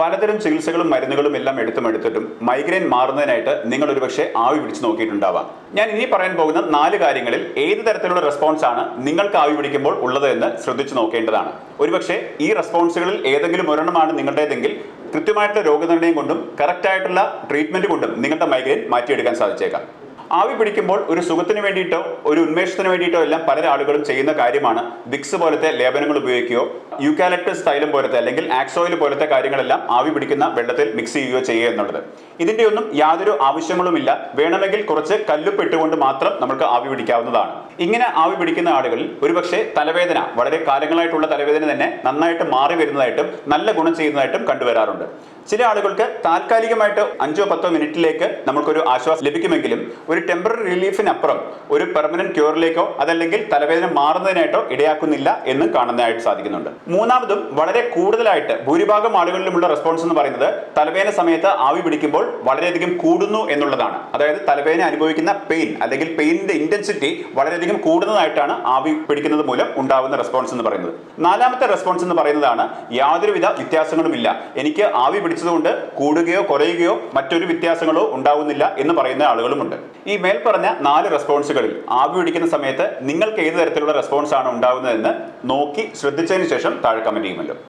പലതരം ചികിത്സകളും മരുന്നുകളും എല്ലാം എടുത്തും എടുത്തിട്ടും മൈഗ്രെയിൻ മാറുന്നതിനായിട്ട് നിങ്ങൾ ഒരുപക്ഷെ ആവി പിടിച്ച് നോക്കിയിട്ടുണ്ടാവാം. ഞാൻ ഇനി പറയാൻ പോകുന്ന നാല് കാര്യങ്ങളിൽ ഏത് തരത്തിലുള്ള റെസ്പോൺസ് ആണ് നിങ്ങൾക്ക് ആവി പിടിക്കുമ്പോൾ ഉള്ളത് എന്ന് ശ്രദ്ധിച്ചു നോക്കേണ്ടതാണ്. ഒരുപക്ഷെ ഈ റെസ്പോൺസുകളിൽ ഏതെങ്കിലും ഒരെണ്ണമാണ് നിങ്ങളുടേതെങ്കിൽ കൃത്യമായിട്ടുള്ള രോഗനിർണയം കൊണ്ടും കറക്റ്റായിട്ടുള്ള ട്രീറ്റ്മെന്റ് കൊണ്ടും നിങ്ങളുടെ മൈഗ്രെയിൻ മാറ്റിയെടുക്കാൻ സാധിച്ചേക്കാം. ആവി പിടിക്കുമ്പോൾ ഒരു സുഖത്തിന് വേണ്ടിയിട്ടോ ഒരു ഉന്മേഷത്തിന് വേണ്ടിയിട്ടോ എല്ലാം പല ആളുകളും ചെയ്യുന്ന കാര്യമാണ് വിക്സ് പോലത്തെ ലേപനങ്ങൾ ഉപയോഗിക്കുകയോ യൂക്കാലക്ടസ് തൈലം പോലത്തെ അല്ലെങ്കിൽ ആക്സോയിൽ പോലത്തെ കാര്യങ്ങളെല്ലാം ആവി പിടിക്കുന്ന വെള്ളത്തിൽ മിക്സ് ചെയ്യുകയോ ചെയ്യുക എന്നുള്ളത്. ഇതിന്റെ ഒന്നും യാതൊരു ആവശ്യങ്ങളുമില്ല. വേണമെങ്കിൽ കുറച്ച് കല്ലുപ്പെട്ടുകൊണ്ട് മാത്രം നമുക്ക് ആവി പിടിക്കാവുന്നതാണ്. ഇങ്ങനെ ആവി പിടിക്കുന്ന ആളുകളിൽ ഒരുപക്ഷെ തലവേദന വളരെ കാലങ്ങളായിട്ടുള്ള തലവേദന തന്നെ നന്നായിട്ട് മാറി വരുന്നതായിട്ടും നല്ല ഗുണം ചെയ്യുന്നതായിട്ടും കണ്ടുവരാറുണ്ട്. ചില ആളുകൾക്ക് താൽക്കാലികമായിട്ട് അഞ്ചോ പത്തോ മിനിറ്റിലേക്ക് നമുക്കൊരു ആശ്വാസം ലഭിക്കുമെങ്കിലും ഒരു ടെമ്പററി റിലീഫിനപ്പുറം ഒരു പെർമനന്റ് ക്യൂറിലേക്കോ അതല്ലെങ്കിൽ തലവേദന മാറുന്നതിനായിട്ടോ ഇടയാക്കുന്നില്ല എന്ന് കാണുന്നതായിട്ട് സാധിക്കുന്നുണ്ട്. മൂന്നാമതും വളരെ കൂടുതലായിട്ട് ഭൂരിഭാഗം ആളുകളിലുമുള്ള റെസ്പോൺസ് എന്ന് പറയുന്നത് തലവേദന സമയത്ത് ആവി പിടിക്കുമ്പോൾ വളരെയധികം കൂടുന്നു എന്നുള്ളതാണ്. അതായത് തലവേദന അനുഭവിക്കുന്ന പെയിൻ അല്ലെങ്കിൽ പെയിനിന്റെ ഇന്റൻസിറ്റി വളരെയധികം കൂടുന്നതായിട്ടാണ് ആവി പിടിക്കുന്നത് മൂലം ഉണ്ടാവുന്ന റെസ്പോൺസ് എന്ന് പറയുന്നത്. നാലാമത്തെ റെസ്പോൺസ് എന്ന് പറയുന്നതാണ് യാതൊരുവിധ വ്യത്യാസങ്ങളുമില്ല. എനിക്ക് ആവി പിടിച്ചതുകൊണ്ട് കൂടുകയോ കുറയുകയോ മറ്റൊരു വ്യത്യാസങ്ങളോ ഉണ്ടാവുന്നില്ല എന്ന് പറയുന്ന ആളുകളുമുണ്ട്. ഈ മേൽപ്പറഞ്ഞ നാല് റെസ്പോൺസുകളിൽ ആവി പിടിക്കുന്ന സമയത്ത് നിങ്ങൾക്ക് ഏത് തരത്തിലുള്ള റെസ്പോൺസ് ആണ് ഉണ്ടാകുന്നതെന്ന് നോക്കി ശ്രദ്ധിച്ചതിന് ശേഷം താഴെ കമന്റ് ചെയ്യുമല്ലോ.